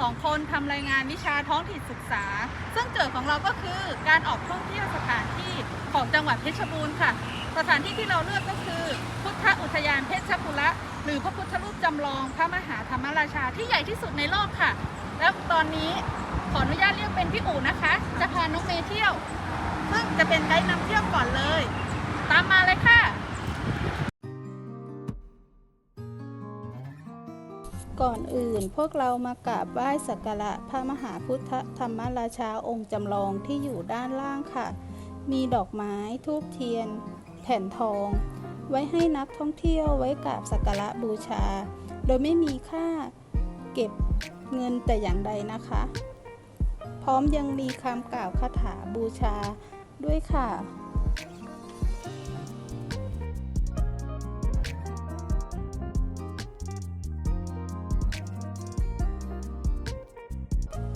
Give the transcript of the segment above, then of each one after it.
สองคนทำรายงานวิชาท้องถิ่นศึกษา ซึ่งโจทย์ของเราก็คือการออกท่องเที่ยวสถานที่ของจังหวัดเพชรบูรณ์ค่ะ สถานที่ที่เราเลือกก็คือ พุทธอุทยานเพชรบุระหรือพระพุทธรูปจำลองพระมหาธรรมราชาที่ใหญ่ที่สุดในโลกค่ะ แล้วตอนนี้ขออนุญาตเรียกเป็นพี่อู๋นะคะ จะพาน้องเมย์เที่ยว ซึ่งจะเป็นไกด์นำเที่ยวก่อนเลย ตามมาเลยค่ะ ก่อนอื่นพวกเรามากราบไหว้สักการะพระมหาพุทธธรรมราชาองค์จำลองที่อยู่ด้านล่างค่ะ มีดอกไม้ทูบเทียน แผ่นทอง ไว้ให้นักท่องเที่ยวไว้กราบสักการะบูชา โดยไม่มีค่าเก็บเงินแต่อย่างใดนะคะ พร้อมยังมีคำกล่าวคาถาบูชาด้วยค่ะ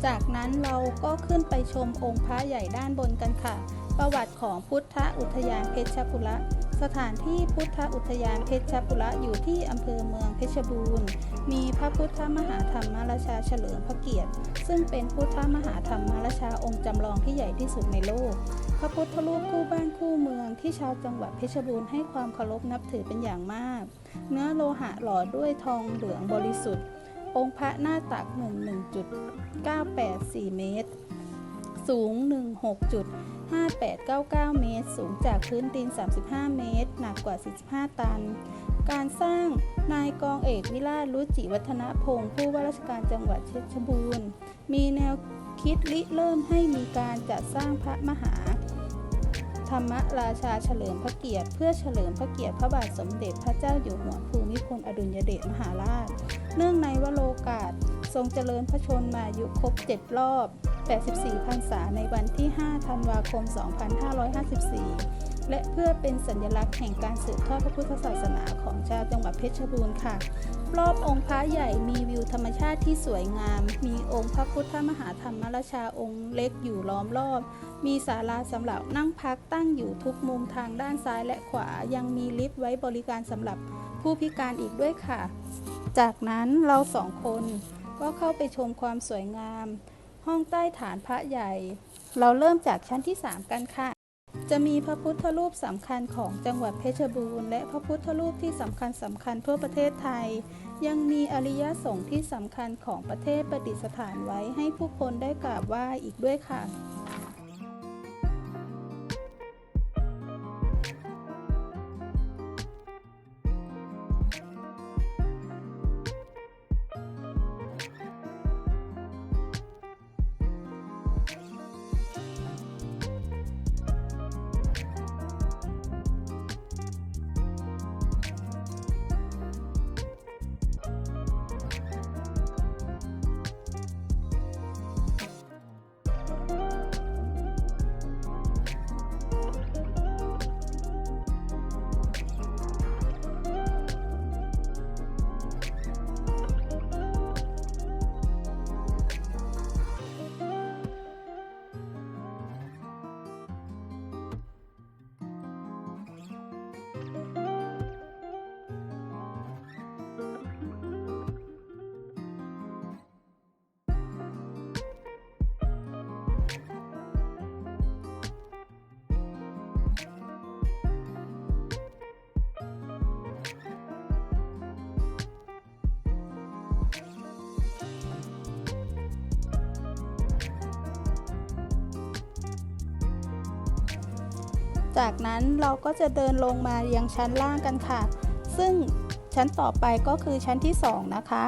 จากนั้นเราก็ขึ้นไปชมองค์พระใหญ่ด้านบนกันค่ะ ประวัติของพุทธอุทยานเพชรบุระสถานที่พุทธอุทยานเพชรบุระอยู่ที่อำเภอเมืองเพชรบูรณ์ มีพระพุทธมหาธรรมราชาเฉลิมพระเกียรติ ซึ่งเป็นพุทธมหาธรรมราชาองค์จำลองที่ใหญ่ที่สุดในโลก พระพุทธรูปคู่บ้านคู่เมืองที่ชาวจังหวัดเพชรบูรณ์ให้ความเคารพนับถือเป็นอย่างมาก เนื้อโลหะหล่อด้วยทองเหลืองบริสุทธิ์ องค์พระหน้าตักหนึ่งหนึ่งจุด984 เมตร สูง 16.5899 เมตร สูงจากพื้นดิน 35 เมตร หนักกว่า 45 ตัน การสร้างนายกองเอกวิราชรุจิวัฒนพงศ์ผู้ว่าราชการจังหวัดเพชรบูรณ์ มีแนวคิดริเริ่มให้มีการจัดสร้างพระมหา ธรรมราชาเฉลิมพระเกียรติ เพื่อเฉลิมพระเกียรติพระบาทสมเด็จพระเจ้าอยู่หัวภูมิพลอดุลยเดชมหาราช เนื่องในวโรกาส ทรงเจริญพระชนมายุครบ7รอบ 84พรรษาในวันที่ 5 ธันวาคม 2554 และเพื่อเป็นสัญลักษณ์แห่งการสืบทอดพระพุทธศาสนาของชาวจังหวัดเพชรบูรณ์ค่ะ รอบองค์พระใหญ่มีวิวธรรมชาติที่สวยงาม มีองค์พระพุทธมหาธรรมราชาองค์เล็กอยู่ล้อมรอบ มีศาลาสำหรับนั่งพักตั้งอยู่ทุกมุมทางด้านซ้ายและขวา ยังมีลิฟต์ไว้บริการสำหรับผู้พิการอีกด้วยค่ะ จากนั้นเราสองคนก็เข้าไปชมความสวยงาม ห้องใต้ฐานพระใหญ่ เราเริ่มจากชั้นที่ 3 กันค่ะ จะมีพระพุทธรูปสำคัญของจังหวัดเพชรบูรณ์และพระพุทธรูปที่สำคัญสำคัญทั่วประเทศไทย ยังมีอริยสงฆ์ที่สำคัญของประเทศประดิษฐานไว้ให้ผู้คนได้กราบไหว้อีกด้วยค่ะ จากนั้นเราก็จะเดินลงมายังชั้นล่างกันค่ะ ซึ่งชั้นต่อไปก็คือชั้นที่ 2 นะคะ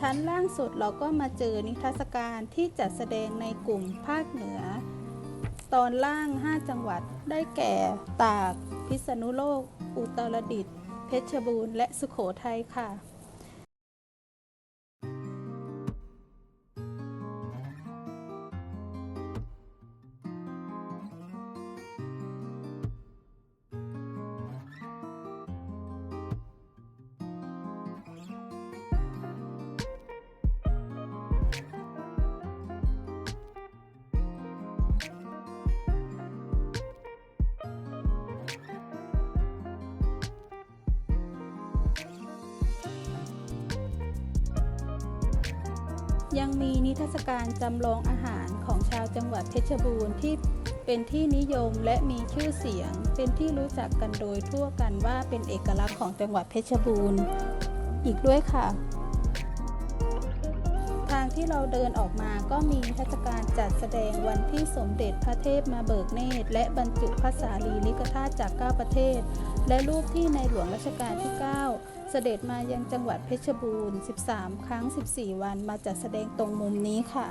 ชั้นล่างสุดเราก็มาเจอนิทรรศการที่จัดแสดงในกลุ่มภาคเหนือ ตอนล่าง 5 จังหวัดได้แก่ ตาก พิษณุโลก อุตรดิตถ์เพชรบูรณ์และสุขโขทัยค่ะ ยังมีนิทรรศการจำลองอาหารของชาวจังหวัดเพชรบูรณ์ที่เป็นที่นิยมและมีชื่อเสียง เป็นที่รู้จักกันโดยทั่วกันว่าเป็นเอกลักษณ์ของจังหวัดเพชรบูรณ์ อีกด้วยค่ะ ทางที่เราเดินออกมาก็มีนิทรรศการจัดแสดงวันที่สมเด็จพระเทพมาเบิกเนตร และบรรจุพระสารีริกธาตุจาก 9 ประเทศ และรูปที่ในหลวงรัชกาลที่ 9 เสด็จมายังจังหวัดเพชรบูรณ์ 13 ครั้ง 14 วันมาจัดแสดงตรงมุมนี้ค่ะ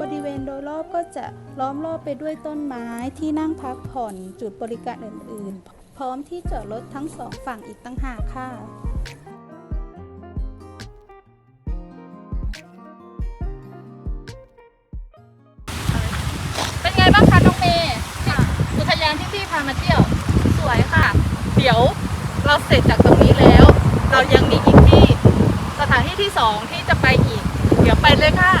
บริเวณโดยรอบก็จะล้อมรอบไปด้วยต้นไม้ที่นั่งพักผ่อนจุดบริการอื่น ๆ พร้อมที่จอดรถทั้งสองฝั่งอีกตั้งหากค่ะเป็นไงบ้างคะน้องเมย์อุทยานที่พี่พามาเที่ยว สวยค่ะ เดี๋ยวเราเสร็จจากตรงนี้แล้ว เรายังมีอีกที่สถานที่ที่สองที่จะไปอีก เดี๋ยวไปเลยค่ะ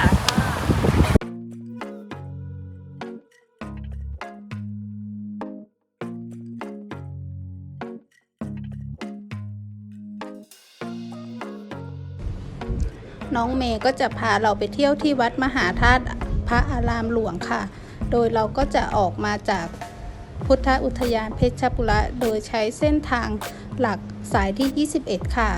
น้องเมย์ก็จะพาเราไปเที่ยวที่วัดมหาธาตุพระอารามหลวงค่ะ โดยเราก็จะออกมาจาก พุทธอุทยานเพชรบุรีโดยใช้เส้นทางหลักสายที่ 21 ค่ะ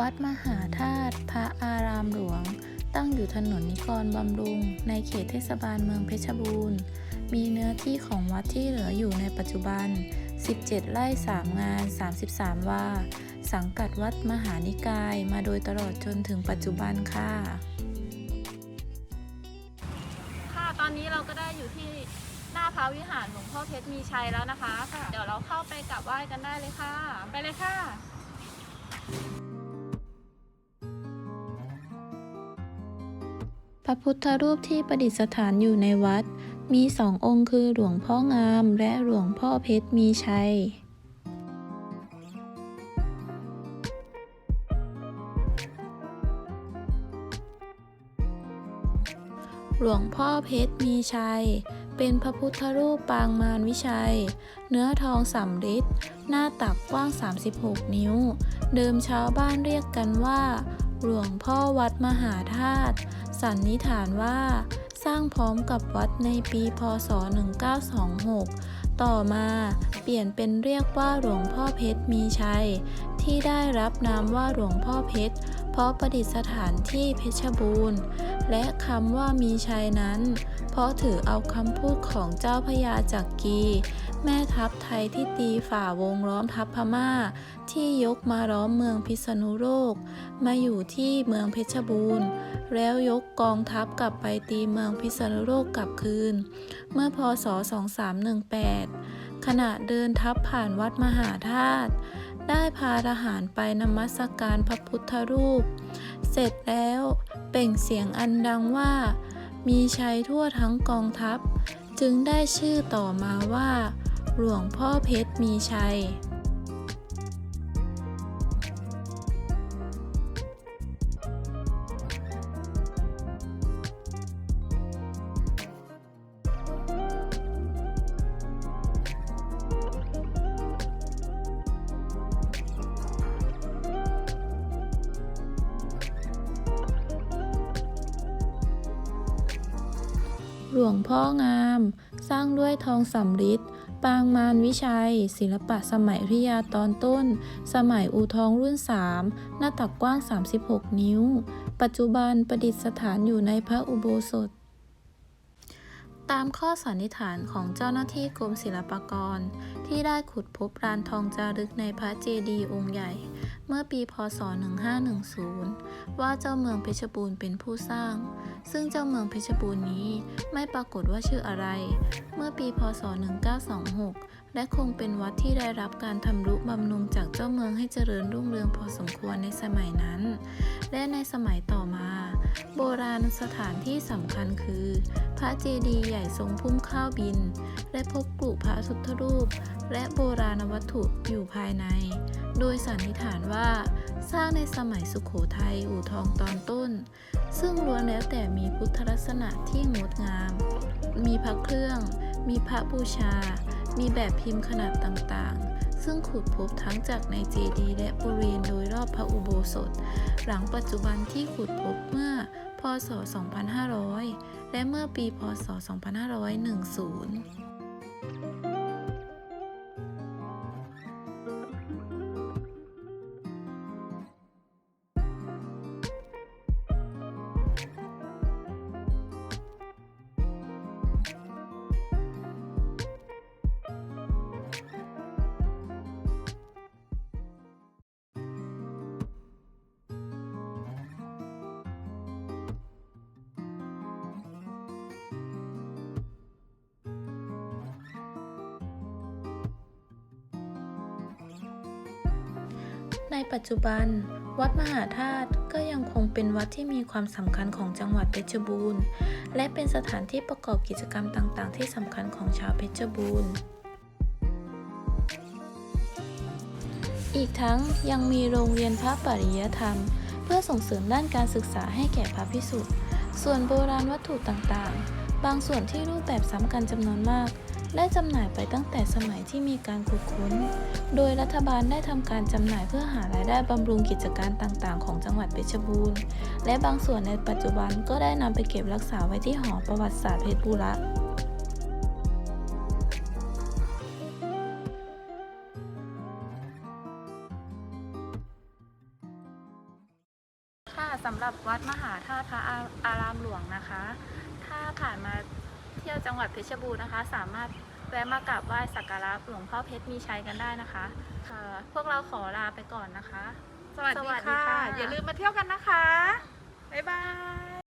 วัดมหาธาตุพระอารามหลวง ตั้งอยู่ถนนนิกรบำรุง ในเขตเทศบาลเมืองเพชรบูรณ์ มีเนื้อที่ของวัดที่เหลืออยู่ในปัจจุบัน 17 ไร่ 3 งาน 33วาสังกัดวัดมหานิกายมาโดยตลอดจนถึงปัจจุบันค่ะ ค่ะ ตอนนี้เราก็ได้อยู่ที่หน้าพระวิหารหลวงพ่อเพชรมีชัยแล้วนะคะ เดี๋ยวเราเข้าไปกราบไหว้กันได้เลยค่ะ ไปเลยค่ะ ระพุทธรูปที่ประดิษฐานอยู่ในวัด มีสององค์คือหลวงพ่องามและหลวงพ่อเพชรมีชัยหลวงพ่อเพชรมีชัย เป็นพระพุทธรูปปางมารวิชัย เนื้อทองสำริดหน้าตักกว้าง 36 นิ้ว เดิมชาวบ้านเรียกกันว่า หลวงพ่อวัดมหาธาตุ สันนิษฐานว่า สร้างพร้อมกับวัดในปีพศ 1926 ต่อมาเปลี่ยนเป็นเรียกว่าหลวงพ่อเพชรมีชัย ที่ได้รับนามว่าหลวงพ่อเพชร เพราะประดิษฐานที่เพชรบูรณ์ และคำว่ามีชัยนั้น เพราะถือเอาคำพูดของเจ้าพญาจักรีแม่ทัพไทยที่ตีฝ่าวงล้อมทัพพม่า ที่ยกมาล้อมเมืองพิษณุโลก มาอยู่ที่เมืองเพชรบูรณ์ แล้วยกกองทัพกลับไปตีเมืองพิษณุโลกกลับคืน เมื่อพศ 2318 ขณะเดินทัพผ่านวัดมหาธาตุได้พาทหารไปนมัสการพระพุทธรูป เสร็จแล้วเป่งเสียงอันดังว่า มีชัยทั่วทั้งกองทัพ จึงได้ชื่อต่อมาว่า หลวงพ่อเพชรมีชัย หลวงพ่องาม สร้างด้วยทองสำริดปางมารวิชัย ศิลปะสมัยริยาตอนต้น สมัยอูทองรุ่น 3 หน้าตักกว้าง 36 นิ้ว ปัจจุบันประดิษฐานอยู่ในพระอุโบสถ ตามข้อสันนิษฐานของเจ้าหน้าที่กรมศิลปากร ที่ได้ขุดพบลานทองจารึกในพระเจดีย์องค์ใหญ่เมื่อปีพศ 1510 ว่าเจ้าเมืองเพชรบูรณ์เป็นผู้สร้าง ซึ่งเจ้าเมืองเพชรบูรณ์นี้ไม่ปรากฏว่าชื่ออะไร เมื่อปีพศ 1926 และคงเป็นวัดที่ได้รับการทำรุบำรุงจากเจ้าเมืองให้เจริญรุ่งเรืองพอสมควรในสมัยนั้น และในสมัยต่อมา โบราณสถานที่สำคัญคือ พระเจดีย์ใหญ่ทรงพุ่มข้าวบิน และพบกรุพระพุทธรูป และโบราณวัตถุอยู่ภายใน โดยสันนิษฐานว่าสร้างในสมัยสุขโขทัยอู่ทองตอนต้น ซึ่งล้วนแล้วแต่มีพุทธลักษณะที่งดงาม มีพระเครื่อง มีพระบูชา มีแบบพิมพ์ขนาดต่างๆ ซึ่งขุดพบทั้งจากในเจดีย์และบริเวณโดยรอบพระอุโบสถ หลังปัจจุบันที่ขุดพบเมื่อพศ 2500 และเมื่อปี พศ 2510 ในปัจจุบัน วัดมหาธาตุก็ยังคงเป็นวัดที่มีความสำคัญของจังหวัดเพชรบูรณ์ และเป็นสถานที่ประกอบกิจกรรมต่าง ๆ ที่สำคัญของชาวเพชรบูรณ์ อีกทั้งยังมีโรงเรียนพระปริยธรรม เพื่อส่งเสริมด้านการศึกษาให้แก่พระพิสุส่วนโบราณวัตถุต่าง ๆ บางส่วนที่รูปแบบซ้ำกันจำนวนมาก ได้จำหน่ายไปตั้งแต่สมัยที่มีการขุดค้น โดยรัฐบาลได้ทำการจำหน่ายเพื่อหารายได้บำรุงกิจการต่างๆ ของจังหวัดเพชรบูรณ์ และบางส่วนในปัจจุบันก็ได้นำไปเก็บรักษาไว้ที่หอประวัติศาสตร์เพชรบูรณ์ค่ะสำหรับวัดมหาธาตุพระอารามหลวงนะคะ ถ้าผ่านมา ที่ยวจังหวัดเพชรบูรณ์นะคะ สามารถแวะมากราบไหว้สักการะหลวงพ่อเพชรมีชัยกันได้นะคะค่ะพวกเราขอลาไปก่อนนะคะ สวัสสดีวัสดีค่ะค่ะ อย่าลืมมาเที่ยวกันนะคะ บ๊ายบาย